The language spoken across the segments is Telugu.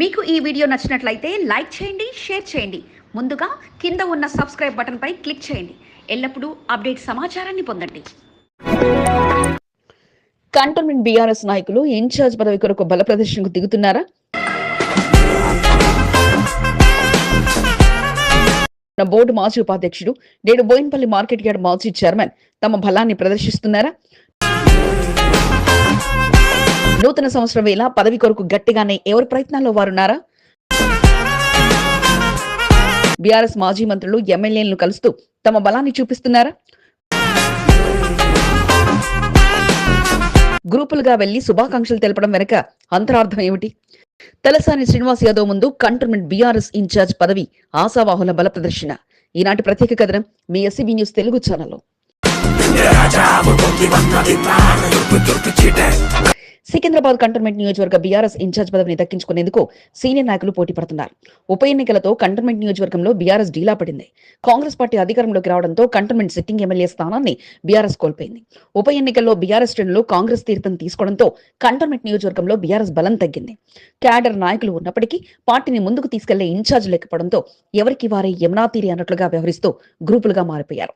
మీకు ఈ వీడియో నచ్చినట్లయితే లైక్ చేయండి షేర్ చేయండి. ముందుగా కింద ఉన్న సబ్స్క్రైబ్ బటన్పై క్లిక్ చేయండి. ఎల్లప్పుడూ అప్డేట్ సమాచారాన్ని పొందండి. కంటోన్మెంట్ బీఆర్ఎస్ నాయకులు ఇన్ఛార్జ్ పదవి కొరకు బల ప్రదర్శనకు దిగుతున్నారా? బోర్డు మాజీ ఉపాధ్యక్షుడు. నేడు బోయిన్పల్లి మార్కెట్ యార్డ్ మాజీ చైర్మన్. తమ బలాన్ని ప్రదర్శిస్తున్నారా? నూతన సంవత్సరం వేళ పదవి కొరకు గట్టిగానే ఎవరి ప్రయత్నాల్లో వారున్నారా? బీఆర్ఎస్ మాజీ మంత్రులు ఎమ్మెల్యేలను కలుస్తూ తమ బలాన్ని చూపిస్తున్నారా? గ్రూపులుగా వెళ్ళి శుభాకాంక్షలు తెలపడం వెనుక అంతరార్థం ఏమిటి? తలసాని శ్రీనివాస్ యాదవ్ ముందు కంటోన్మెంట్ బీఆర్ఎస్ ఇన్ఛార్జ్ పదవి ఆశావాహుల బల ప్రదర్శన. ఈనాటి ప్రత్యేక కథనం మీ ఎస్సీబీ న్యూస్ తెలుగు ఛానల్లో. సికింద్రాబాద్ కంటోన్మెంట్ నియోజకవర్గ బీఆర్ఎస్ ఇన్ఛార్జ్ పదవిని దక్కించుకునేందుకు సీనియర్ నాయకులు పోటీ పడుతున్నారు. ఉప ఎన్నికలతో కంటోన్మెంట్ నియోజకవర్గంలో బీఆర్ఎస్ డీలా పడింది. కాంగ్రెస్ పార్టీ అధికారంలోకి రావడంతో కంటోన్మెంట్ సిట్టింగ్ ఎమ్మెల్యే స్థానాన్ని బీఆర్ఎస్ కోల్పోయింది. ఉప ఎన్నికల్లో బీఆర్ఎస్ శ్రేణులు కాంగ్రెస్ తీర్థం తీసుకోవడంతో కంటోన్మెంట్ నియోజకవర్గంలో బీఆర్ఎస్ బలం తగ్గింది. క్యాడర్ నాయకులు ఉన్నప్పటికీ పార్టీని ముందుకు తీసుకెళ్ళే ఇన్ఛార్జ్ లేకపోవడంతో ఎవరికి వారే యమునా తీరి అన్నట్లుగా వ్యవహరిస్తూ గ్రూపులుగా మారిపోయారు.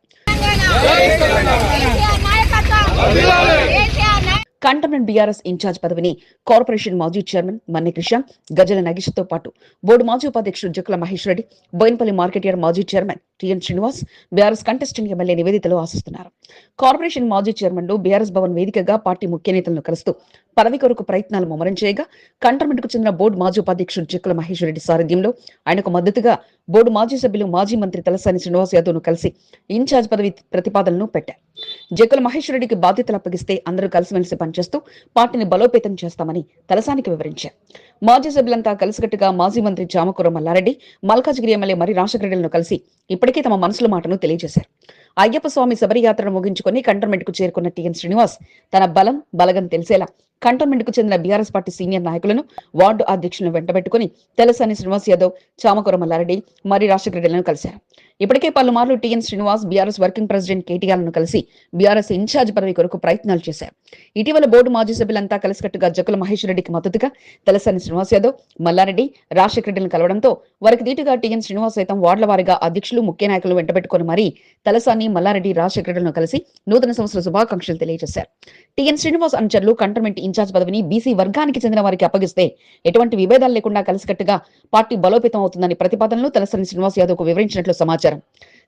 కంటోన్మెంట్ బీఆర్ఎస్ ఇన్ఛార్జ్ పదవిని కార్పొరేషన్ మాజీ చైర్మన్ మన్నికృష్ణ గజల నగేష్తో పాటు బోర్డు మాజీ ఉపాధ్యక్షుడు జక్కుల మహేష్ రెడ్డి బోయినపల్లి మార్కెట్ యార్డ్ మాజీ chairman TN Srinivas BRS contesting MLA నివేదితలో ఆశిస్తున్నారు. కార్పొరేషన్ మాజీ చైర్మన్లు బీఆర్ఎస్ భవన్ వేదికగా పార్టీ ముఖ్య నేతలను కలుస్తూ పదవి కొరకు ప్రయత్నాలు ముమ్మరం చేయగా కంటోన్మెంట్కు చెందిన బోర్డు మాజీ ఉపాధ్యక్షుడు జక్కుల మహేష్ రెడ్డి సారథ్యంలో ఆయనకు మద్దతుగా బోర్డు మాజీ సభ్యులు మాజీ మంత్రి తలసాని శ్రీనివాస్ యాదవ్ను కలిసి ఇన్ఛార్జ్ పదవి ప్రతిపాదనను పెట్టారు. జక్కుల మహేశ్వరుడికి రెడ్డికి బాధ్యతలు అప్పగిస్తే అందరూ కలిసిమెలిసి పనిచేస్తూ పార్టీని బలోపేతం చేస్తామని తలసానికి వివరించారు. మాజీ సభ్యులంతా కలిసికట్టుగా మాజీ మంత్రి జామకూర మల్లారెడ్డి మల్కాజ్గిరి ఎమ్మెల్యే మరి రాజశేఖరెడ్డిలను కలిసి ఇప్పటికే తమ మనసుల మాటను తెలియజేశారు. అయ్యప్ప స్వామి శబరియాత్రను ముగించుకొని కంటోన్మెంట్కు చేరుకున్న టిఎన్ శ్రీనివాస్ తన బలం బలగం తెలిసేలా కంటోన్మెంట్కు చెందిన బీఆర్ఎస్ పార్టీ సీనియర్ నాయకులను వార్డు అధ్యక్షులను వెంటబెట్టుకుని తెలసాని శ్రీనివాస్ యాదవ్ చామకూర మల్లారెడ్డి మరి రాజశేఖరెడ్డిలను కలిశారు. ఇప్పటికే పలుమార్లు TN Srinivas BRS working president కేటీఆర్లను కలిసి బీఆర్ఎస్ ఇన్ఛార్జ్ పదవి కొరకు ప్రయత్నాలు చేశారు. ఇటీవల బోర్డు మాజీ సభ్యులంతా కలిసికట్టుగా జక్కుల మహేష్ రెడ్డికి మద్దతుగా తలసాని శ్రీనివాస్ యాదవ్ మల్లారెడ్డి రాజశేఖర రెడ్డిని కలవడంతో వారికి దీటుగా టీఎన్ శ్రీనివాస్ సైతం వార్డుల వారిగా అధ్యక్షులు ముఖ్య నాయకులు వెంటబెట్టుకుని మరీ తలసాని మల్లారెడ్డి రాజశేఖర రెడ్డిలను కలిసి నూతన సంవత్సర శుభాకాంక్షలు తెలియజేశారు. టీఎన్ శ్రీనివాస్ అనుచరులు కంటోన్మెంట్ ఇన్ఛార్జ్ పదవిని బీసీ వర్గానికి చెందిన వారికి అప్పగిస్తే ఎటువంటి విభేదాలు లేకుండా కలిసికట్టుగా పార్టీ బలోపేతం అవుతుందని ప్రతిపాదనలు తలసాని శ్రీనివాస్ యాదవ్కు వివరించినట్లు సమాచారం.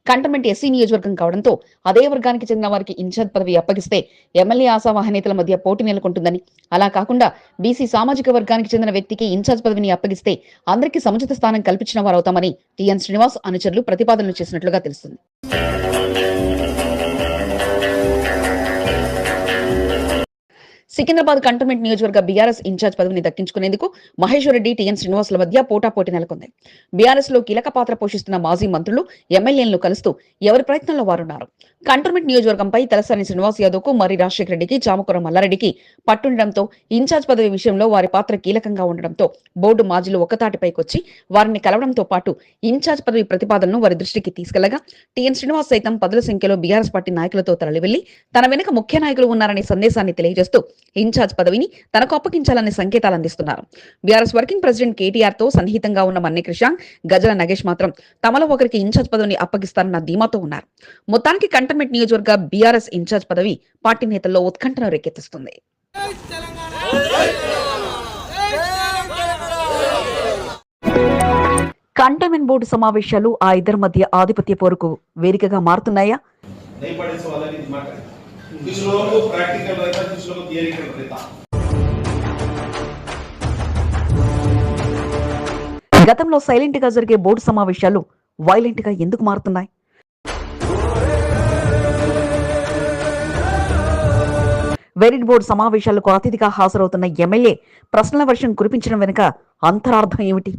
కంటోన్మెంట్ ఎస్సీ నియోజకవర్గం కావడంతో అదే వర్గానికి చెందిన వారికి ఇన్ఛార్జ్ పదవి అప్పగిస్తే ఎమ్మెల్యే ఆశావాహ నేతల మధ్య పోటీ నెలకొంటుందని. అలా కాకుండా బీసీ సామాజిక వర్గానికి చెందిన వ్యక్తికి ఇన్ఛార్జ్ పదవిని అప్పగిస్తే అందరికీ సముచిత స్థానం కల్పించిన వారు అవుతామని శ్రీనివాస్ అనుచరులు ప్రతిపాదనలు చేసినట్లుగా తెలుస్తుంది. సికింద్రాబాద్ కంటోన్మెంట్ నియోజకవర్గ బీఆర్ఎస్ ఇన్ఛార్జ్ పదవిని దక్కించుకునేందుకు మహేశ్వర్ రెడ్డి టీఎన్ శ్రీనివాసుల మధ్య పోటాపోటీ నెలకొంది. బీఆర్ఎస్లో కీలక పాత్ర పోషిస్తున్న మాజీ మంత్రులు ఎమ్మెల్యేలను కలుస్తూ ఎవరి ప్రయత్నంలో వారున్నారు? కంటోన్మెంట్ నియోజకవర్గంపై తలసాని శ్రీనివాస్ యాదవ్కు మరి రాజశేఖర రెడ్డికి చామకూర మల్లారెడ్డికి పట్టుండడంతో ఇన్ఛార్జ్ పదవి విషయంలో వారి పాత్ర కీలకంగా ఉండడంతో బోర్డు మాజీలు ఒక్కతాటిపైకొచ్చి వారిని కలవడంతో పాటు ఇన్ఛార్జ్ పదవి ప్రతిపాదనను వారి దృష్టికి తీసుకెళ్ళగా టిఎన్ శ్రీనివాస్ సైతం పదుల సంఖ్యలో బీఆర్ఎస్ పార్టీ నాయకులతో తరలివెళ్ళి తన వెనుక ముఖ్య నాయకులు ఉన్నారనే సందేశాన్ని తెలియజేస్తూ ఇన్ఛార్జ్ పదవిని తనకు అప్పగించాలనే సంకేతాలు అందిస్తున్నారు. బీఆర్ఎస్ వర్కింగ్ ప్రెసిడెంట్ కేటీఆర్తో సన్నిహితంగా ఉన్న మన్ని కృషాంక్ గజల నగేష్ మాత్రం తమలో ఒకరికి ఇన్ఛార్జ్ పదవిని అప్పగిస్తారన్న ధీమాతో ఉన్నారు. మొత్తానికి కంటన్మెంట్ నియోజకవర్గ బీఆర్ఎస్ ఇన్ఛార్జ్ పదవి పార్టీ నేతల్లో ఉత్కంఠను రేకెత్తిస్తుంది. కంటైన్మెంట్ బోర్డు సమావేశాలు ఆ ఇద్దరి మధ్య ఆధిపత్య పోరుకు వేదికగా మారుతున్నాయా? గతంలో సైలెంట్గా జరిగే బోర్డు సమావేశాలు వైలెంట్గా ఎందుకు మారుతున్నాయి? వెరిట్ బోర్డు సమావేశాలకు అతిథిగా హాజరవుతున్న ఎమ్మెల్యే ప్రశ్నల వర్షం కురిపించడం వెనుక అంతరార్థం ఏమిటి?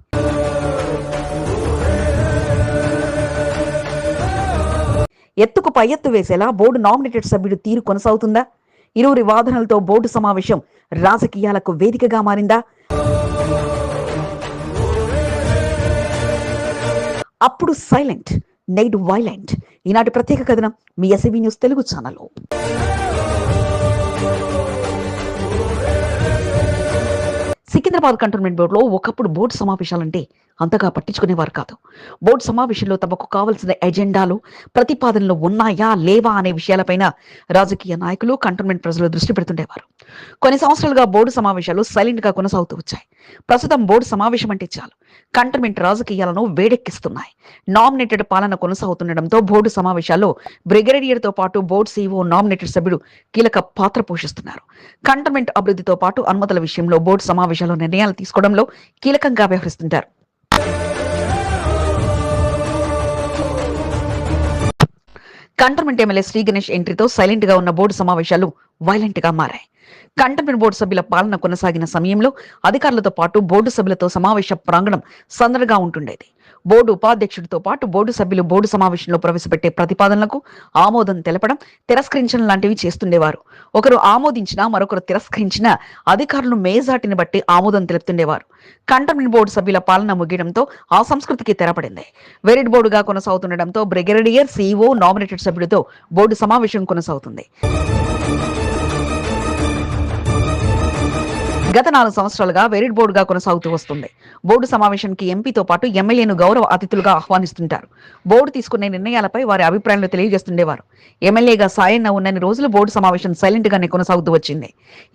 ఎత్తుకు పై ఎత్తు వేసేలా బోర్డు నామినేటెడ్ సభ్యుడు తీరు కొనసాగుతుందా? ఇరువురి వాదనలతో బోర్డు సమావేశం రాజకీయాలకు వేదికగా మారిందా? అప్పుడు సైలెంట్ నైట్ వైలెంట్. ఈనాటి ప్రత్యేక కథనం మీ SB news Telugu channel C Secunderabad cantonment బోర్డులో ఒకప్పుడు బోర్డు సమావేశాలంటే అంతగా పట్టించుకునేవారు కాదు. బోర్డు సమావేశంలో తమకు కావలసిన ఎజెండాలు ప్రతిపాదనలు ఉన్నాయా లేవా అనే విషయాలపైన రాజకీయ నాయకులు కంటోన్మెంట్ ప్రజలు దృష్టి పెడుతుండేవారు. కొన్ని సంవత్సరాలుగా బోర్డు సమావేశాలు సైలెంట్గా కొనసాగుతూ వచ్చాయి. ప్రస్తుతం బోర్డు సమావేశం అంటే చాలు. కంటోన్మెంట్ రాజకీయాలను వేడెక్కిస్తున్నాయి. నామినేటెడ్ పాలన కొనసాగుతుండటంతో బోర్డు సమావేశాల్లో బ్రిగేడియర్తో పాటు బోర్డు సీఈఓ నామినేటెడ్ సభ్యుడు కీలక పాత్ర పోషిస్తున్నారు. కంటోన్మెంట్ అభివృద్ధితో పాటు అనుమతుల విషయంలో బోర్డు సమావేశాలు నిర్ణయాలు తీసుకోవడంలో కీలకంగా వ్యవహరిస్తుంటారు. కంటోన్మెంట్ ఎమ్మెల్యే శ్రీ గణేష్ ఎంట్రీతో సైలెంట్గా ఉన్న బోర్డు సమావేశాలు వైలెంట్గా మారాయి. కంటోన్మెంట్ బోర్డు సభ్యుల పాలన కొనసాగిన సమయంలో అధికారులతో పాటు బోర్డు సభ్యులతో సమావేశ ప్రాంగణం సందడిగా ఉంటుండేది. బోర్డు ఉపాధ్యక్షుడితో పాటు బోర్డు సభ్యులు బోర్డు సమావేశంలో ప్రవేశపెట్టే ప్రతిపాదనలకు ఆమోదం తెలపడం తిరస్కరించడం లాంటివి చేస్తుండేవారు. ఒకరు ఆమోదించినా మరొకరు తిరస్కరించినా అధికారులు మేజాటిని బట్టి ఆమోదం తెలుపుతుండేవారు. కంటోన్మెంట్ బోర్డు సభ్యుల పాలన ముగియడంతో ఆ సంస్కృతికి తెరపడింది. వెరిడ్ బోర్డుగా కొనసాగుతుండటంతో బ్రిగేడియర్ సీఈఓ నామినేటెడ్ సభ్యుడితో బోర్డు సమావేశం కొనసాగుతుంది. గత నాలుగు సంవత్సరాలుగా వెరిడ్ బోర్డుగా కొనసాగుతూ వస్తుంది. బోర్డు సమావేశానికి ఎంపీతో పాటు ఎమ్మెల్యేను గౌరవ అతిథులుగా ఆహ్వానిస్తుంటారు. బోర్డు తీసుకునే నిర్ణయాలపై వారి అభిప్రాయాలు తెలియజేస్తుండేవారు. ఎమ్మెల్యేగా సాయన్న ఉన్నన్ని రోజులు బోర్డు సమావేశం సైలెంట్ గానే కొనసాగుతూ వచ్చింది.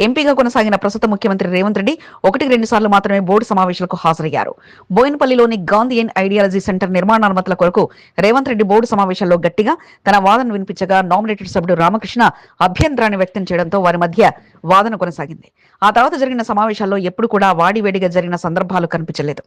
ఎంపీగా కొనసాగిన ప్రస్తుత ముఖ్యమంత్రి రేవంత్ రెడ్డి ఒకటికి రెండు సార్లు మాత్రమే బోర్డు సమావేశాలకు హాజరయ్యారు. బోయినపల్లిలోని గాంధీ ఐడియాలజీ సెంటర్ నిర్మాణ అనుమతుల కొరకు రేవంత్ రెడ్డి బోర్డు సమావేశాల్లో గట్టిగా తన వాదన వినిపించగా నామినేటెడ్ సభ్యుడు రామకృష్ణ అభ్యంతరాన్ని వ్యక్తం చేయడంతో వారి మధ్య వాదన కొనసాగింది. ఆ తర్వాత జరిగిన సమావేశాల్లో ఎప్పుడు కూడా వాడివేడిగా జరిగిన సందర్భాలు కనిపించలేదు.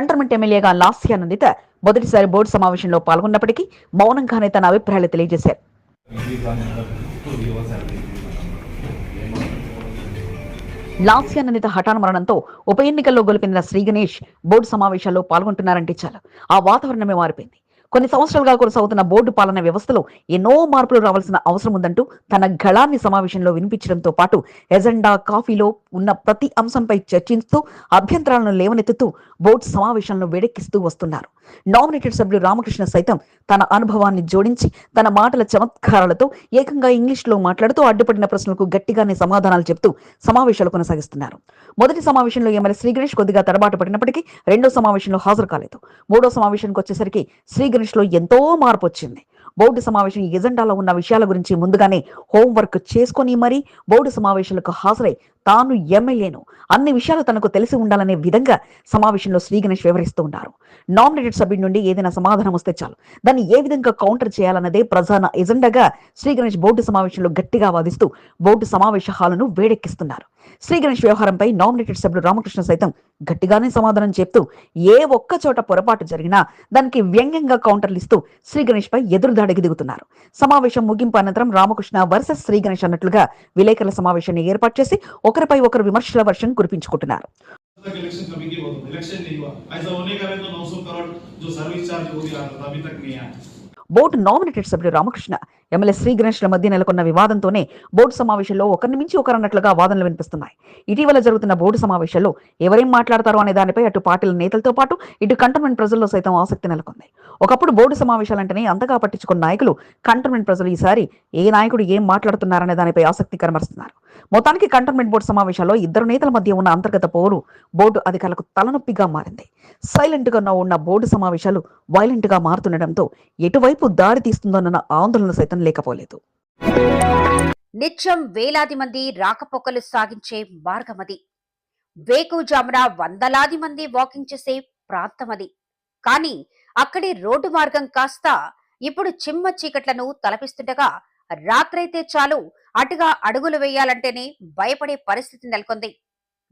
కంటర్మెంట్ ఎమ్మెల్యేగా లాస్యానందిత మొదటిసారి బోర్డు సమావేశంలో పాల్గొన్నప్పటికీ మౌనంగానే తన అభిప్రాయాలు తెలియజేశారు. లాస్యానందిత హఠాన్ మరణంతో ఉప ఎన్నికల్లో గెలిపిన శ్రీ గణేష్ బోర్డు సమావేశాల్లో పాల్గొంటున్నారంటే చాలు ఆ వాతావరణమే మారిపోయింది. కొన్ని సంవత్సరాలుగా కొనసాగుతున్న బోర్డు పాలన వ్యవస్థలో ఎన్నో మార్పులు రావాల్సిన అవసరం ఉందంటూ తన గళాన్ని సమావేశంలో వినిపించడంతో పాటు ఎజెండా కాఫీలో ఉన్న ప్రతి అంశంపై చర్చిస్తూ అభ్యంతరాలను లేవనెత్తుతూ బోర్డు సమావేశాలను వేడెక్కిస్తూ వస్తున్నారు. నామినేటెడ్ సభ్యుడు రామకృష్ణ సైతం తన అనుభవాన్ని జోడించి తన మాటల చమత్కారాలతో ఏకంగా ఇంగ్లీష్లో మాట్లాడుతూ అడ్డుపడిన ప్రశ్నలకు గట్టిగానే సమాధానాలు చెప్తూ సమావేశాలు కొనసాగిస్తున్నారు. మొదటి సమావేశంలో ఎమ్మెల్యే శ్రీ గణేష్ కొద్దిగా తడబాటు పడినప్పటికీ రెండో సమావేశంలో హాజరు కాలేదు. మూడో సమావేశానికి వచ్చేసరికి శ్రీ గణేష్ ఎంతో మార్పు వచ్చింది బోర్డు సమావేశం ఎజెండాలో ఉన్న విషయాల గురించి ముందుగానే హోంవర్క్ చేసుకొని మరీ బోర్డు సమావేశాలకు హాజరై తాను ఎమ్మెల్యేను. అన్ని విషయాలు తనకు తెలిసి ఉండాలనే విధంగా సమావేశంలో శ్రీ గణేష్ వివరిస్తూ ఉన్నారు. నామినేటెడ్ సభ్యుడి నుండి ఏదైనా సమాధానం వస్తే చాలు. దాన్ని ఏ విధంగా కౌంటర్ చేయాలన్నదే ప్రధాన ఎజెండాగా శ్రీ గణేష్ బోర్డు సమావేశంలో గట్టిగా వాదిస్తూ బోర్డు సమావేశ హాలును వేడెక్కిస్తున్నారు. శ్రీ గణేష్ వ్యవహారంపై నామినేటెడ్ సభ్యుడు రామకృష్ణ సైతం గట్టిగానే సమాధానం చెప్తూ ఏ ఒక్క చోట పొరపాటు జరిగినా దానికి వ్యంగ్యంగా కౌంటర్లు ఇస్తూ శ్రీ గణేష్ పై ఎదురుదాడికి దిగుతున్నారు సమావేశం ముగింపు అనంతరం రామకృష్ణ వర్సెస్ శ్రీ గణేష్ అన్నట్లుగా విలేకరుల సమావేశాన్ని ఏర్పాటు చేసి ఒకరిపై ఒకరు విమర్శల వర్షం కురిపించుకుంటున్నారు तक इलेक्शन कभी की होता इलेक्शन नहीं हुआ ऐसा होने का है तो 900 करोड़ जो सर्विस चार्ज हो गया था अभी तक नहीं आया బోర్డు నామినేటెడ్ సభ్యుడు రామకృష్ణ. ఎమ్మెల్యే శ్రీ గణేష్ల మధ్య నెలకొన్న వివాదంతోనే బోర్డు సమావేశంలో ఒకరిని మించి ఒకరన్నట్లుగా వాదనలు వినిపిస్తున్నాయి. ఇటీవల జరుగుతున్న బోర్డు సమావేశాల్లో ఎవరేం మాట్లాడతారో అనే దానిపై అటు పార్టీల నేతలతో పాటు ఇటు కంటోన్మెంట్ ప్రజల్లో సైతం ఆసక్తి నెలకొంది. ఒకప్పుడు బోర్డు సమావేశాలంటేనే అంతగా పట్టించుకున్న నాయకులు కంటోన్మెంట్ ప్రజలు ఈసారి ఏ నాయకుడు ఏం మాట్లాడుతున్నారనే దానిపై ఆసక్తి కనబరుస్తున్నారు. మొత్తానికి కంటోన్మెంట్ బోర్డు సమావేశాల్లో ఇద్దరు నేతల మధ్య ఉన్న అంతర్గత పోరు బోర్డు అధికారులకు తలనొప్పిగా మారింది. సైలెంట్గా ఉన్న బోర్డు సమావేశాలు వైలెంట్గా మారుతుండటంతో ఎటువైపు దారి తీస్తుందన్న ఆందోళన సైతం లేకపోలేదు. నిత్యం వేలాది మంది రాకపోకలు సాగించే మార్గమది వేకుజామున వందలాది మంది వాకింగ్ చేసే ప్రాంతమది కానీ అక్కడి రోడ్డు మార్గం కాస్త ఇప్పుడు చిమ్మ చీకట్లను తలపిస్తుండగా రాత్రైతే చాలు. అటుగా అడుగులు వేయాలంటేనే భయపడే పరిస్థితి నెలకొంది.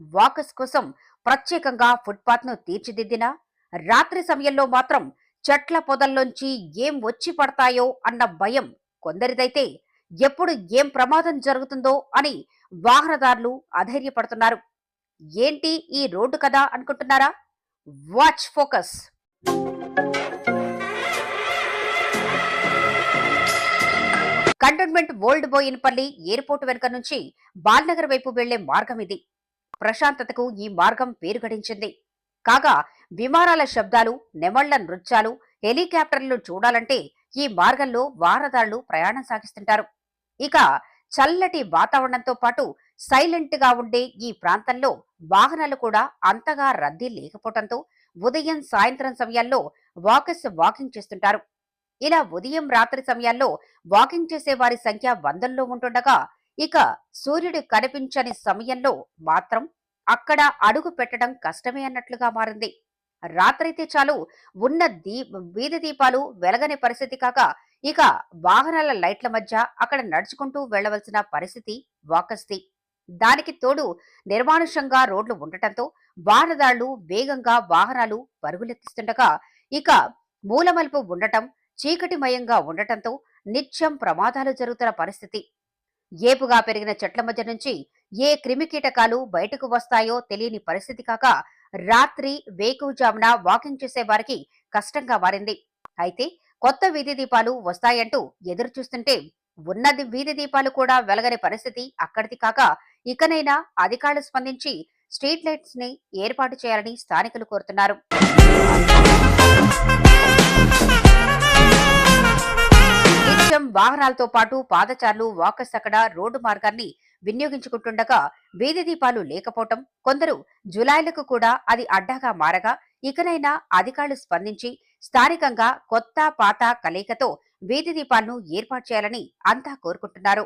వాకర్స్ కోసం ప్రత్యేకంగా ఫుట్పాత్ను తీర్చిదిద్దినా రాత్రి సమయంలో మాత్రం చెట్ల పొదల్లోంచి ఏం వచ్చి పడతాయో అన్న భయం కొందరిదైతే ఎప్పుడు ఏం ప్రమాదం జరుగుతుందో అని వాహనదారులు అధైర్యపడుతున్నారు. ఏంటి ఈ రోడ్డు కదా అనుకుంటున్నారా? Watch focus. Cantonment old Boinpally airport వెనుక నుంచి బాల్నగర్ వైపు వెళ్ళే మార్గం ఇది. ప్రశాంతతకు ఈ మార్గం పేరుగడించింది. కాగా విమానాల శబ్దాలు నెమళ్ళ నృత్యాలు హెలికాప్టర్లు చూడాలంటే ఈ మార్గంలో వారదాళ్ళు ప్రయాణం సాగిస్తుంటారు. ఇక చల్లటి వాతావరణంతో పాటు సైలెంట్గా ఉండే ఈ ప్రాంతంలో వాహనాలు కూడా అంతగా రద్దీ లేకపోవడంతో ఉదయం సాయంత్రం సమయాల్లో వాకర్స్ వాకింగ్ చేస్తుంటారు. ఇలా ఉదయం రాత్రి సమయాల్లో వాకింగ్ చేసే వారి సంఖ్య వందల్లో ఉంటుండగా ఇక సూర్యుడు కనిపించని సమయంలో మాత్రం అక్కడ అడుగు పెట్టడం కష్టమే అన్నట్లుగా మారింది. రాత్రైతే చాలు ఉన్న దీ వీధి దీపాలు వెలగని పరిస్థితి కాక ఇక వాహనాల లైట్ల మధ్య అక్కడ నడుచుకుంటూ వెళ్ళవలసిన పరిస్థితి వాకస్తి. దానికి తోడు నిర్మానుషంగా రోడ్లు ఉండటంతో వాహనదారులు వేగంగా వాహనాలు పరుగులెత్తిస్తుండగా ఇక మూలమలుపు ఉండటం చీకటిమయంగా ఉండటంతో నిత్యం ప్రమాదాలు జరుగుతున్న పరిస్థితి. ఏపుగా పెరిగిన చెట్ల మధ్య నుంచి ఏ క్రిమికీటకాలు బయటకు వస్తాయో తెలియని పరిస్థితి కాక రాత్రి వేకువజామున వాకింగ్ చేసే వారికి కష్టంగా మారింది. అయితే కొత్త వీధి దీపాలు వస్తాయంటూ ఎదురు చూస్తుంటే ఉన్నది వీధి దీపాలు కూడా వెలగని పరిస్థితి అక్కడిది కాక ఇకనైనా అధికారులు స్పందించి స్ట్రీట్ లైట్స్ని ఏర్పాటు చేయాలని స్థానికులు కోరుతున్నారు. నిత్యం వాహనాలతో పాటు పాదచారులు వాకర్స్ అక్కడ రోడ్డు మార్గాన్ని వినియోగించుకుంటుండగా వీధి దీపాలు లేకపోవటం కొందరు జులాయిలకు కూడా అది అడ్డాగా మారగా ఇకనైనా అధికారులు స్పందించి స్థానికంగా కొత్త పాత కలయికతో వీధి దీపాలను ఏర్పాటు చేయాలని అంతా కోరుకుంటున్నారు.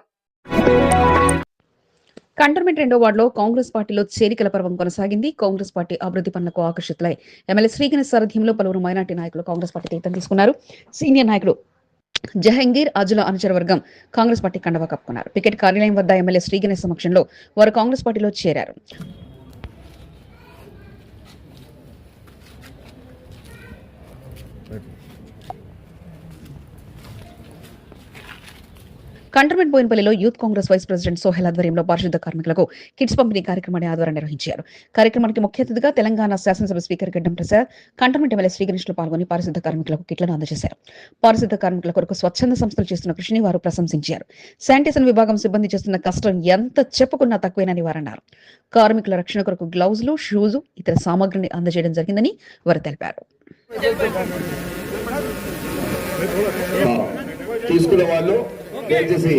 కంటోన్మెంట్ రెండో వార్డులో కాంగ్రెస్ పార్టీలో చేరికల పర్వం కొనసాగింది. కాంగ్రెస్ పార్టీ అభివృద్ధి పనులకు ఆకర్షితులై ఎమ్మెల్యే శ్రీగణేష్ సారథ్యంలో పలువురు మైనార్టీ నాయకులు కాంగ్రెస్ పార్టీ తీర్థం తీసుకున్నారు. సీనియర్ నాయకుడు జహంగీర్ అజుల అనుచరవర్గం కాంగ్రెస్ పార్టీ కండవా కప్పుకున్నారు. పికెట్ కార్యాలయం వద్ద ఎమ్మెల్యే శ్రీగణేష్ సమక్షంలో వారు కాంగ్రెస్ పార్టీలో చేరారు. Cantonment బోయినపల్లిలో youth Congress vice president Sohail ఆధ్వర్యంలో పారిశుద్ధ కార్మికులకు కిట్స్ పంపిణీ కార్యక్రమాన్ని ఆధ్వర్యం నిర్వహించారు. కార్యక్రమానికి ముఖ్య అతిథిగా తెలంగాణ శాసనసభ స్పీకర్ గడ్డం ప్రసాద్ కంటర్మెంట్ ఎమ్మెల్యే శ్రీగణేష్లు పాల్గొని పారిశుద్ధ కార్మికులకు కిట్లను అందజేశారు. పారిశుద్ధ కార్మికుల కొరకు స్వచ్ఛంద సంస్థలు చేస్తున్న కృషిని వారు ప్రశంసించారు. శానిటేషన్ విభాగం సిబ్బంది చేస్తున్న కష్టం ఎంత చెప్పుకున్నా తక్కువేనని వారు అన్నారు కార్మికుల రక్షణ కొరకు గ్లౌజులు షూజు ఇతర సామాగ్రిని అందజేయడం జరిగిందని వారు తెలిపారు. తీసుకునే వాళ్ళు దయచేసి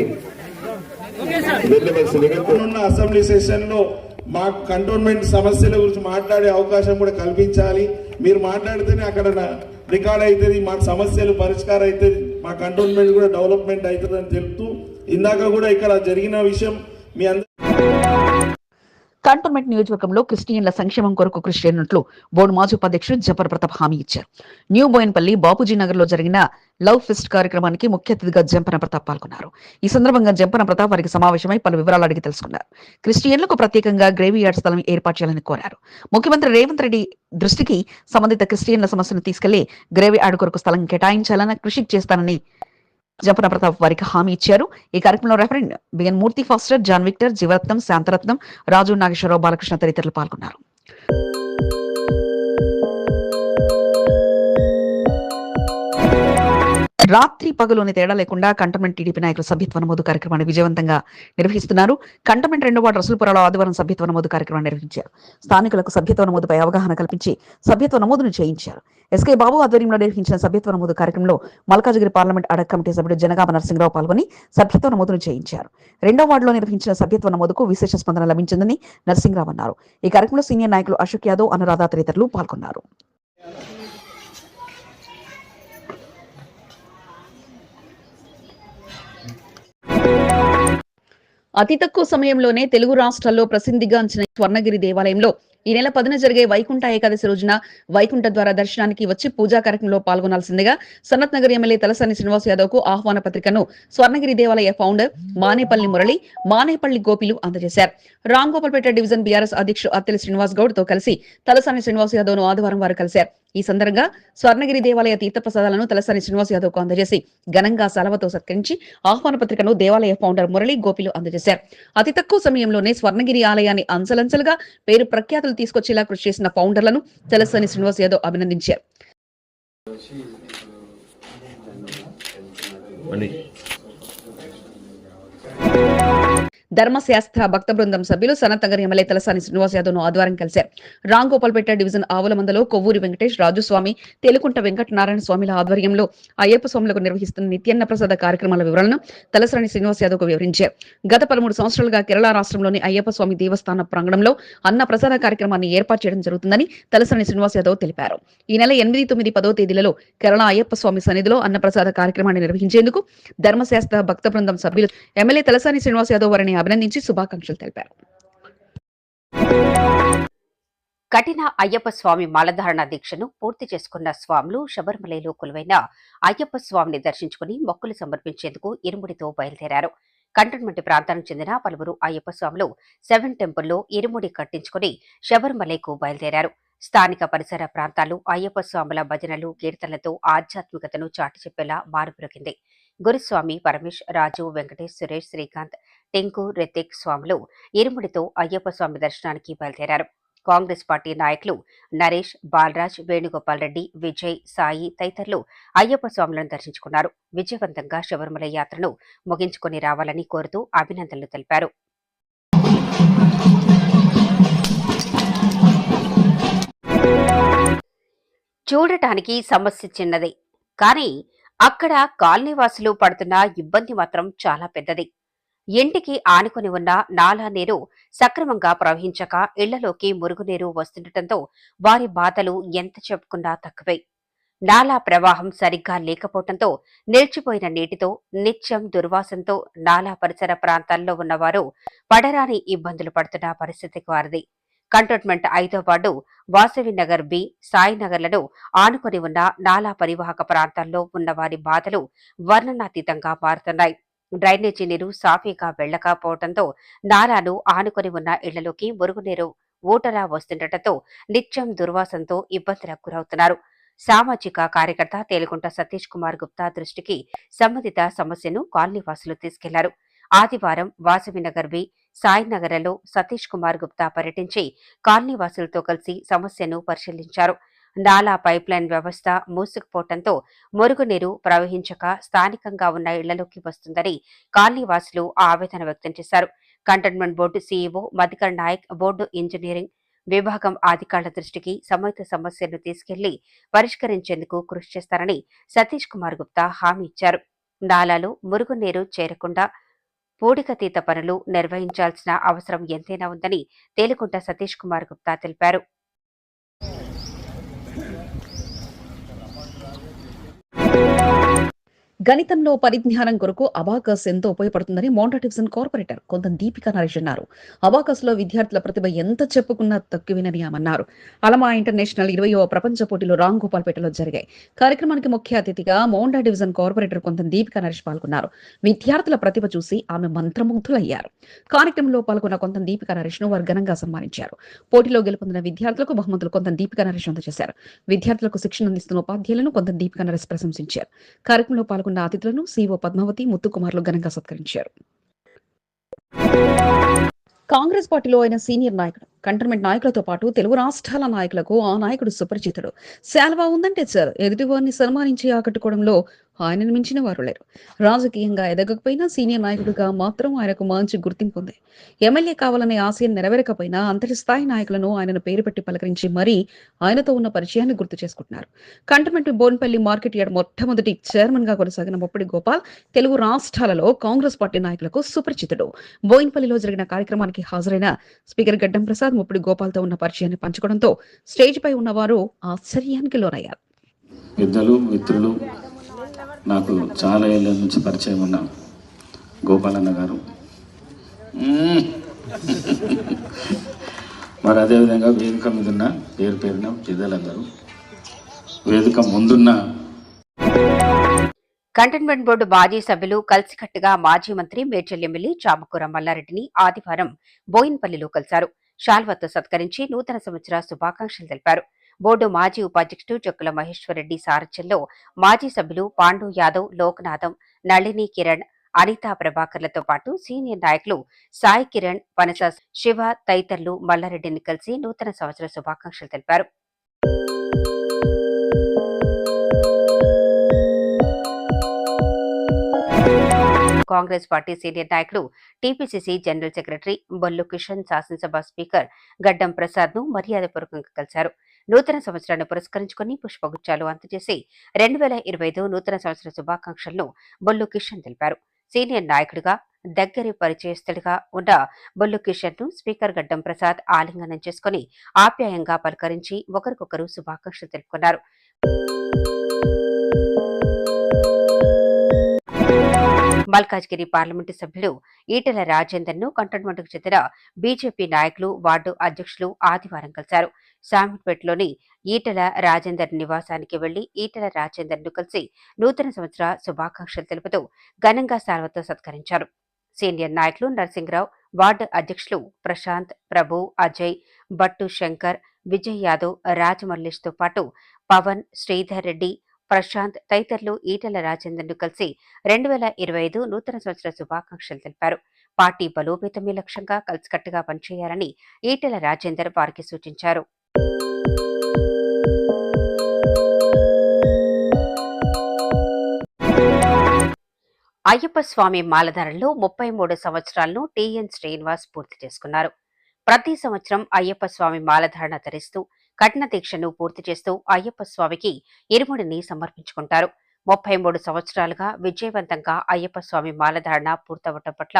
వెళ్ళవలసిందిగా అసెంబ్లీ సెషన్లో మా కంటోన్మెంట్ సమస్యల గురించి మాట్లాడే అవకాశం కూడా కల్పించాలి. మీరు మాట్లాడితేనే అక్కడ రికార్డ్ అవుతుంది మాకు సమస్యలు పరిష్కారం అవుతుంది మా కంటోన్మెంట్ కూడా డెవలప్మెంట్ అవుతుంది అని తెలుపుతూ ఇందాక కూడా ఇక్కడ జరిగిన విషయం మీ అందరూ కంటోన్మెంట్ నియోజకవర్గంలో క్రిస్టియన్ల సంక్షేమం కొరకు కృషి చేయనున్నట్లు బోర్డు మాజీ ఉపాధ్యక్షుడు జఫర్ ప్రతాప్ హామీ ఇచ్చారు. న్యూ బోయన్పల్లి బాపూజీ నగర్లో జరిగిన లవ్ ఫెస్ట్ కార్యక్రమానికి ముఖ్య అతిథిగా జంపన ప్రతాప్ పాల్గొన్నారు. ఈ సందర్భంగా జంపన ప్రతాప్ వారికి సమావేశమై పలు వివరాలు అడిగి తెలుసుకున్నారు. క్రిస్టియన్లకు ప్రత్యేకంగా గ్రేవీ యార్డ్ స్థలం ఏర్పాటు చేయాలని కోరారు. ముఖ్యమంత్రి రేవంత్ రెడ్డి దృష్టికి సంబంధిత క్రిస్టియన్ల సమస్యను తీసుకెళ్ళి గ్రేవీ యార్డ్ కొరకు స్థలం కేటాయించాలని కృషి చేస్తానని జంపన ప్రతాప్ వారికి హామీ ఇచ్చారు. ఈ కార్యక్రమంలో reverend BN Murthy pastor John Victor Jeevaratnam Shantaratnam Raju Nageswararao Balakrishna తదితరులు పాల్గొన్నారు. రాత్రి పగలుని తేడా లేకుండా కంటోన్మెంట్ టీడీపీ నాయకులు సభ్యత్వ నమోదు కార్యక్రమాన్ని విజయవంతంగా నిర్వహిస్తున్నారు. కంటోన్మెంట్ రెండో వార్డు రసూల్పురలో ఆదివారం సభ్యత్వ నమోదు కార్యక్రమాన్ని నిర్వహించారు. స్థానికులకు సభ్యత్వ నమోదుపై అవగాహన కల్పించి సభ్యత్వ నమోదును చేయించారు. ఎస్కే బాబు ఆధ్వర్యంలో నిర్వహించిన సభ్యత్వ నమోదు కార్యక్రమంలో మల్కాజగిరి పార్లమెంట్ అడక్ కమిటీ సభ్యుడు జనగామ నరసింహరావు పాల్గొని సభ్యత్వ నమోదును చేయించారు. రెండో వార్డులో నిర్వహించిన సభ్యత్వ నమోదుకు విశేష స్పందన లభించిందని నరసింహరావు అన్నారు. ఈ కార్యక్రమంలో సీనియర్ నాయకులు అశోక్ యాదవ్ అనురాధ తదితరులు పాల్గొన్నారు. అతి తక్కువ సమయంలోనే తెలుగు రాష్ట్రాల్లో ప్రసిద్ధిగాంచిన స్వర్ణగిరి దేవాలయంలో ఈ నెల పదిన జరిగే వైకుంఠ ఏకాదశి రోజున వైకుంఠ ద్వారా దర్శనానికి వచ్చి పూజా కార్యక్రమంలో పాల్గొనాల్సిందిగా సనత్ నగర్ ఎమ్మెల్యే తలసాని శ్రీనివాస్ యాదవ్కు ఆహ్వాన పత్రికను స్వర్ణగిరి దేవాలయ ఫౌండర్ మానేపల్లి మురళి మానేపల్లి గోపిలు అందజేశారు. రామ్ గోపాల్పేట డివిజన్ బీఆర్ఎస్ అధ్యక్షుడు అత్తెలి శ్రీనివాస్ గౌడ్తో కలిసి తలసాని శ్రీనివాస్ యాదవ్ను ఆదివారం వారు కలిశారు. ఈ సందర్భంగా స్వర్ణగిరి దేవాలయ తీర్థప్రసాదాలను తలసాని శ్రీనివాస్ యాదవ్కు అందజేసి ఘనంగా సెలవుతో సత్కరించి ఆహ్వాన పత్రికను దేవాలయ ఫౌండర్ మురళి గోపిలు అందజేశారు. అతి తక్కువ సమయంలోనే స్వర్ణగిరి ఆలయాన్ని అంచలంచలుగా పేరు ప్రఖ్యాతులు తీసుకొచ్చేలా కృషి చేసిన ఫౌండర్లను తలసాని శ్రీనివాస్ యాదవ్ అభినందించారు. ధర్మశాస్త్ర భక్త బృందం సభ్యులు సనత్నగర్ ఎమ్మెల్యే తలసాని శ్రీనివాస్ యాదవ్ను ఆదివారం కలిశారు. రాంగోపాల్పేట డివిజన్ ఆవులమందలో కొవ్వూరి వెంకటేష్ రాజుస్వామి తెలుకుంట వెంకటనారాయణ స్వామిల ఆధ్వర్యంలో అయ్యప్ప స్వాములకు నిర్వహిస్తున్న నిత్యన్న ప్రసాద కార్యక్రమాల వివరాలను తలసాని శ్రీనివాస్ యాదవ్కు వివరించారు. గత పదమూడు సంవత్సరాలుగా కేరళ రాష్ట్రంలోని అయ్యప్ప స్వామి దేవస్థాన ప్రాంగణంలో అన్న ప్రసాద కార్యక్రమాన్ని ఏర్పాటు చేయడం జరుగుతుందని తలసాని శ్రీనివాస్ యాదవ్ తెలిపారు. ఈ నెల ఎనిమిది తొమ్మిది పదో తేదీలలో కేరళ అయ్యప్ప స్వామి సన్నిధిలో అన్నప్రసాద కార్యక్రమాన్ని నిర్వహించేందుకు ధర్మశాస్త్ర భక్త బృందం సభ్యులు ఎమ్మెల్యే తలసాని శ్రీనివాస్ యాదవ్ వారిని అభినందించి శుభాకాంక్షలు తెలిపారు. కఠిన అయ్యప్ప స్వామి మాలధారణ దీక్షను పూర్తి చేసుకున్న స్వాములు శబరిమలలో కొలువైన అయ్యప్ప స్వామిని దర్శించుకుని మొక్కులు సమర్పించేందుకు ఇరుముడితో బయలుదేరారు. కంటోన్మెంట్ ప్రాంతానికి చెందిన పలువురు అయ్యప్ప స్వాములు సెవెన్ టెంపుల్లో ఇరుముడి కట్టించుకుని శబరిమలకు బయలుదేరారు. స్థానిక పరిసర ప్రాంతాలు అయ్యప్ప స్వాముల భజనలు కీర్తనలతో ఆధ్యాత్మికతను చాటి చెప్పేలా మారుపురకింది గురుస్వామి పరమేష్ రాజు వెంకటేష్ సురేష్ శ్రీకాంత్ టెంకు రితిక్ స్వాములు ఇరుముడితో అయ్యప్ప స్వామి దర్శనానికి బయలుదేరారు. కాంగ్రెస్ పార్టీ నాయకులు నరేష్ బాలరాజ్ వేణుగోపాల్ రెడ్డి విజయ్ సాయి తదితరులు అయ్యప్ప స్వాములను దర్శించుకున్నారు. విజయవంతంగా శబరిమల యాత్రను ముగించుకొని రావాలని కోరుతూ అభినందనలు తెలిపారు. చూడటానికి సమస్య చిన్నదే. కానీ అక్కడ కాలనీవాసులు పడుతున్న ఇబ్బంది మాత్రం చాలా పెద్దది. ఇంటికి ఆనుకొని ఉన్న నాలా నీరు సక్రమంగా ప్రవహించక ఇళ్ళలోకి మురుగునీరు వస్తుండటంతో వారి బాధలు ఎంత చెప్పుకున్నా తక్కువే. నాలా ప్రవాహం సరిగ్గా లేకపోవటంతో నిలిచిపోయిన నీటితో నిత్యం దుర్వాసంతో నాలా పరిసర ప్రాంతాల్లో ఉన్నవారు పడరాని ఇబ్బందులు పడుతున్న పరిస్థితికి వారిది. కంటోన్మెంట్ ఐదో వార్డు వాసవి నగర్ బి సాయినగర్లను ఆనుకొని ఉన్న నాలా పరివాహక ప్రాంతాల్లో ఉన్న వారి బాధలు వర్ణనాతీతంగా మారుతున్నాయి. డ్రైనేజీ నీరు సాఫీగా వెళ్ళకపోవడంతో నాలాను ఆనుకొని ఉన్న ఇళ్ళలోకి మురుగునీరు ఊటలా వస్తుండటంతో నిత్యం దుర్వాసంతో ఇబ్బందులకు గురవుతున్నారు. సామాజిక కార్యకర్త తేలికుంట సతీష్ కుమార్ గుప్తా దృష్టికి సంబంధిత సమస్యను కాలనీవాసులు తీసుకెళ్ళారు. ఆదివారం వాసవినగర్ బి సాయినగర్లో సతీష్ కుమార్ గుప్తా పర్యటించి కాలనీవాసులతో కలిసి సమస్యను పరిశీలించారు. నాలా పైప్లైన్ వ్యవస్థ మూసుకుపోవడంతో మురుగునీరు ప్రవహించక స్థానికంగా ఉన్న ఇళ్ళలోకి వస్తుందని కాలనీవాసులు ఆవేదన వ్యక్తం చేశారు. Cantonment board CEO Madhukar Naik board engineering విభాగం అధికారుల దృష్టికి సమస్య సమస్యను తీసుకెళ్ళి పరిష్కరించేందుకు కృషి చేస్తారని సతీష్ కుమార్ గుప్తా హామీ ఇచ్చారు. నాలాలు మురుగునీరు చేరకుండా పూడికతీత పనులు నిర్వహించాల్సిన అవసరం ఎంతైనా ఉందని తేలికుంట సతీష్ కుమార్ గుప్తా తెలిపారు. గణితంలో పరిజ్ఞానం కొరకు అబాకస్ ఎంతో ఉపయోగపడుతుందని మోండా డివిజన్ కార్పొరేటర్ కొంత దీపిక నరేష్ అన్నారు. అబాకస్లో విద్యార్థుల ప్రతిభ ఎంత చెప్పుకున్నా తక్కువేనని ఆమన్నారు అలమా ఇంటర్నేషనల్ ఇరవయో ప్రపంచ పోటీలు రామ్ గోపాల్పేటలో జరిగాయి. కార్యక్రమానికి ముఖ్య అతిథిగా మోండా డివిజన్ కార్పొరేటర్ కొంత దీపిక నరేష్ పాల్గొన్నారు. విద్యార్థుల ప్రతిభ చూసి ఆమె మంత్రముగ్ధులయ్యారు. కార్యక్రమంలో పాల్గొన్న కొంత దీపిక నరేష్ను వారు ఘనంగా సన్మానించారు. పోటీలో గెలుపొందిన విద్యార్థులకు బహుమతులు కొంత దీపిక నరేష్ అందజేశారు విద్యార్థులకు శిక్షణ అందిస్తున్న ఉపాధ్యాయులను కొంత దీపిక నరేష్ ప్రశంసించారు. కార్యక్రమంలో పాల్గొన్న అతిథులను సీఓ పద్మావతి ముత్తుకుమార్లు ఘనంగా సత్కరించారు. కాంగ్రెస్ పార్టీలో ఆయన సీనియర్ నాయకుడు. కంటోన్మెంట్ నాయకులతో పాటు తెలుగు రాష్ట్రాల నాయకులకు ఆ నాయకుడు సుపరిచితుడు. శాల్వా ఉందంటే సార్ ఎదుటివారిని సన్మానించి ఆకట్టుకోవడంలో ఆయనను మించిన వారు లేరు. రాజకీయంగా ఎదగకపోయినా సీనియర్ నాయకుడిగా మాత్రం ఆయనకు మంచి గుర్తింపు ఉంది. ఎమ్మెల్యే కావాలనే ఆశయం నెరవేరకపోయినా అంతటి స్థాయి నాయకులను ఆయనను పేరు పెట్టి పలకరించి మరీ ఆయనతో ఉన్న పరిచయాన్ని గుర్తు చేసుకుంటున్నారు. కంటోన్మెంట్ బోన్పల్లి మార్కెట్ యార్డ్ మొట్టమొదటి చైర్మన్గా కొనసాగిన ముప్పడి గోపాల్ తెలుగు రాష్ట్రాలలో కాంగ్రెస్ పార్టీ నాయకులకు సుపరిచితుడు. బోయిన్పల్లిలో జరిగిన కార్యక్రమానికి హాజరైన స్పీకర్ గడ్డం ప్రసాద్ ముప్పడి గోపాల్తో ఉన్న పరిచయాన్ని పంచుకోవడంతో స్టేజ్ పై ఉన్నవారు ఆశ్చర్యానికి లోనయ్యారు. పెద్దలు మిత్రులు నాకు చాలా ఏళ్ళ నుంచి పరిచయం ఉన్న గోపాలన్న గారు. మరి అదేవిధంగా వేదిక మీద ఉన్న పేరు పేరున పెద్దలందరూ వేదిక ముందున్న కంటోన్మెంట్ బోర్డు మాజీ సభ్యులు కలిసికట్టుగా మాజీ మంత్రి మేడ్చల్ ఎమ్మెల్యే చామకూర మల్లారెడ్డిని ఆదివారం బోయిన్పల్లిలో కలిశారు. షాల్వతో సత్కరించి నూతన సంవత్సర శుభాకాంక్షలు తెలిపారు. బోర్డు మాజీ ఉపాధ్యక్షుడు చొక్కుల మహేశ్వరరెడ్డి సారథ్యంలో మాజీ సభ్యులు పాండు యాదవ్ లోక్నాథం నళిని కిరణ్ అనితా ప్రభాకర్లతో పాటు సీనియర్ నాయకులు సాయి కిరణ్ పనస శివ తదితరులు మల్లారెడ్డిని కలిసి నూతన సంవత్సర శుభాకాంక్షలు తెలిపారు. కాంగ్రెస్ పార్టీ సీనియర్ నాయకుడు TPCC general secretary Bollu Kishan శాసనసభ స్పీకర్ గడ్డం ప్రసాద్ను మర్యాదపూర్వకంగా కలిశారు. నూతన సంవత్సరాన్ని పురస్కరించుకుని పుష్పగుచ్చాలు అందజేసి రెండు వేల ఇరవై ఐదు నూతన సంవత్సర శుభాకాంక్షలను బొల్లు కిషన్ తెలిపారు. సీనియర్ నాయకుడిగా దగ్గరి పరిచయస్తుడిగా ఉన్న బొల్లు కిషన్ను స్పీకర్ గడ్డం ప్రసాద్ ఆలింగనం చేసుకుని ఆప్యాయంగా పలకరించి ఒకరికొకరు శుభాకాంక్షలు తెలుపుకున్నారు. మల్కాజ్గిరి పార్లమెంటు సభ్యులు ఈటెల రాజేందర్ను కంటోన్మెంట్కు చెందిన బీజేపీ నాయకులు వార్డు అధ్యక్షులు ఆదివారం కలిశారు. సామిట్పేటలోని ఈటెల రాజేందర్ నివాసానికి వెళ్ళి ఈటెల రాజేందర్ను కలిసి నూతన సంవత్సర శుభాకాంక్షలు తెలుపుతూ ఘనంగా సాల్వతో సత్కరించారు. సీనియర్ నాయకులు నరసింహరావు వార్డు అధ్యక్షులు ప్రశాంత్ ప్రభు అజయ్ భట్టు శంకర్ విజయ్ యాదవ్ రాజమల్లేష్తో పాటు పవన్ శ్రీధర్ రెడ్డి ప్రశాంత్ తదితరులు ఈటెల రాజేందర్ను కలిసి రెండు వేల ఇరవై ఐదు నూతన సంవత్సర శుభాకాంక్షలు తెలిపారు. పార్టీ బలోపేతమే లక్ష్యంగా కలిసికట్టుగా పనిచేయాలని ఈటెల రాజేందర్ వారికి సూచించారు. అయ్యప్ప స్వామి మాలధారంలో ముప్పై మూడు సంవత్సరాలను టిఎన్ శ్రీనివాస్ పూర్తి చేసుకున్నారు. ప్రతి సంవత్సరం అయ్యప్ప స్వామి మాలధారణ ధరిస్తూ కఠిన దీక్షను పూర్తి చేస్తూ అయ్యప్ప స్వామికి ఇరుముడిని సమర్పించుకుంటారు. ముప్పై మూడు సంవత్సరాలుగా విజయవంతంగా అయ్యప్ప స్వామి మాలధారణ పూర్తవటం పట్ల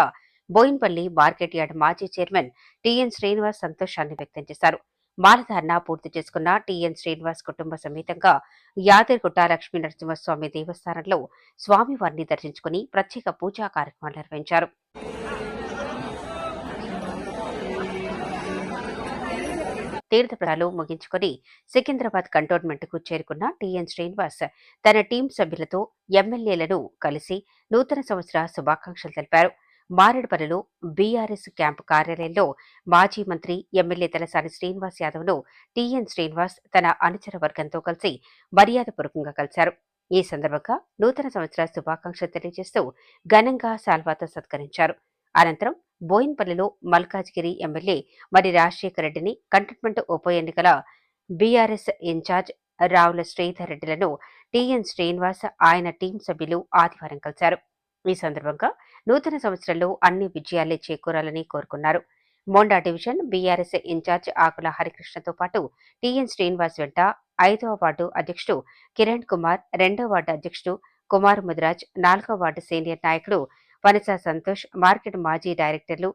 బోయిన్పల్లి మార్కెట్ యార్డ్ మాజీ చైర్మన్ టిఎన్ శ్రీనివాస్ సంతోషాన్ని వ్యక్తం చేశారు. మాలధారణ పూర్తి చేసుకున్న టిఎన్ శ్రీనివాస్ కుటుంబ సమేతంగా యాదగిరిగుట్ట లక్ష్మీ నరసింహస్వామి దేవస్థానంలో స్వామివారిని దర్శించుకుని ప్రత్యేక పూజా కార్యక్రమాలు నిర్వహించారు. తీర్థప్రదాలు ముగించుకొని సికింద్రాబాద్ కంటోన్మెంట్కు చేరుకున్న టిఎన్ శ్రీనివాస్. తన టీం సభ్యులతో ఎమ్మెల్యేలను కలిసి నూతన సంవత్సర శుభాకాంక్షలు తెలిపారు. మారేడుపల్లిలో బీఆర్ఎస్ క్యాంపు కార్యాలయంలో మాజీ మంత్రి ఎమ్మెల్యే తలసాని శ్రీనివాస్ యాదవ్ను టీఎన్ టిఎన్ శ్రీనివాస్ తన అనుచర వర్గంతో కలిసి మర్యాదపూర్వకంగా కలిశారు. ఈ సందర్భంగా నూతన సంవత్సర శుభాకాంక్షలు తెలియజేస్తూ ఘనంగా సాల్వాతో సత్కరించారు. అనంతరం బోయిన్పల్లిలో మల్కాజ్గిరి ఎమ్మెల్యే మరి రాజశేఖర రెడ్డిని కంటోన్మెంట్ ఉప ఎన్నికల బీఆర్ఎస్ ఇన్ఛార్జ్ రావుల శ్రీధర్ రెడ్డిలను టిఎన్ శ్రీనివాస్ ఆయన టీం సభ్యులు ఆదివారం కలిశారు. ఈ సందర్భంగా నూతన సంవత్సరంలో అన్ని విజయాలే చేకూరాలని కోరుకున్నారు. Monda division BRS incharge Akula హరికృష్ణతో పాటు టిఎన్ శ్రీనివాస్ వెంట ఐదవ వార్డు అధ్యక్షుడు కిరణ్ కుమార్ రెండవ వార్డు అధ్యక్షుడు కుమార్ ముదిరాజ్ నాలుగవ వార్డు సీనియర్ నాయకుడు వనస సంతోష్ మార్కెట్ మాజీ డైరెక్టర్లు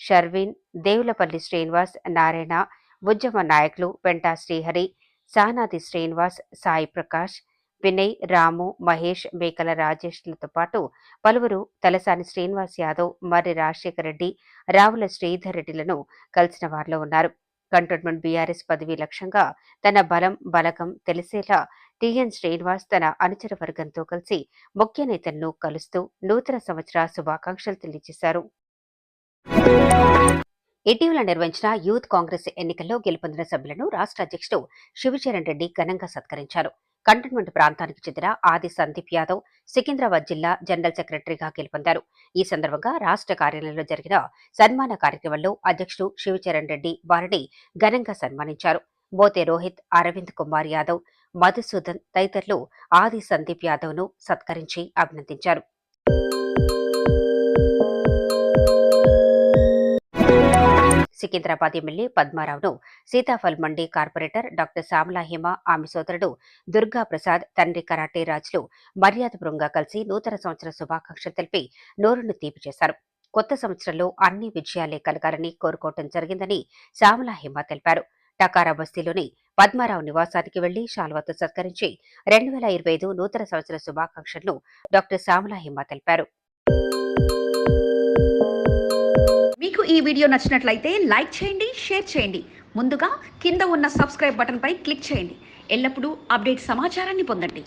షర్వీన్ దేవులపల్లి శ్రీనివాస్ నారాయణ ఉద్యమ నాయకులు పెంటా శ్రీహరి సానాది శ్రీనివాస్ సాయి ప్రకాష్ వినయ్ రాము మహేష్ మేకల రాజేష్లతో పాటు పలువురు తలసాని శ్రీనివాస్ యాదవ్ మర్రి రాజశేఖర రెడ్డి రావుల శ్రీధర్ రెడ్డిలను కలిసిన వారిలో ఉన్నారు. కంటోన్మెంట్ బీఆర్ఎస్ పదవి లక్ష్యంగా తన బలం బలకం తెలిసేలా టిఎన్ శ్రీనివాస్ తన అనుచర వర్గంతో కలిసి ముఖ్య నేతలను కలుస్తూ నూతన సంవత్సర శుభాకాంక్షలు తెలియజేశారు. ఇటీవల నిర్వహించిన యూత్ కాంగ్రెస్ ఎన్నికల్లో గెలుపొందిన సభ్యులను రాష్ట్ర అధ్యక్షుడు శివచరణ్ రెడ్డి ఘనంగా సత్కరించారు. కంటోన్మెంట్ ప్రాంతానికి చెందిన ఆది సందీప్ యాదవ్ సికింద్రాబాద్ జిల్లా జనరల్ సెక్రటరీగా గెలుపొందారు. ఈ సందర్భంగా రాష్ట్ర కార్యాలయంలో జరిగిన సన్మాన కార్యక్రమంలో అధ్యక్షుడు శివచరణ్ రెడ్డి వారిని ఘనంగా సన్మానించారు. బోతే రోహిత్ అరవింద్ కుమార్ యాదవ్ మధుసూదన్ తదితరులు ఆది సందీప్ యాదవ్ను సత్కరించి అభినందించారు. సికింద్రాబాద్ ఎమ్మెల్యే పద్మారావును సీతాఫల్ మండి కార్పొరేటర్ డాక్టర్ శ్యామలా హిమ ఆమె సోదరుడు దుర్గా ప్రసాద్ తండ్రి కరాటే రాజులు మర్యాదపూర్వకంగా కలిసి నూతన సంవత్సర శుభాకాంక్షలు తెలిపి నోరును తీపి చేశారు. కొత్త సంవత్సరంలో అన్ని విజయాలే కలగాలని కోరుకోవటం జరిగిందని శ్యామలా హిమ తెలిపారు. టకారా బస్తీలోని పద్మారావు నివాసానికి వెళ్ళి శాల్వాతో సత్కరించి రెండు వేల ఇరవై ఐదు నూతన సంవత్సర శుభాకాంక్షలను డాక్టర్ శ్యామలా హిమ్మ తెలిపారు. మీకు ఈ వీడియో నచ్చినట్లయితే లైక్ చేయండి షేర్ చేయండి. ముందుగా కింద ఉన్న సబ్స్క్రైబ్ బటన్పై క్లిక్ చేయండి. ఎల్లప్పుడూ అప్డేట్ సమాచారాన్ని పొందండి.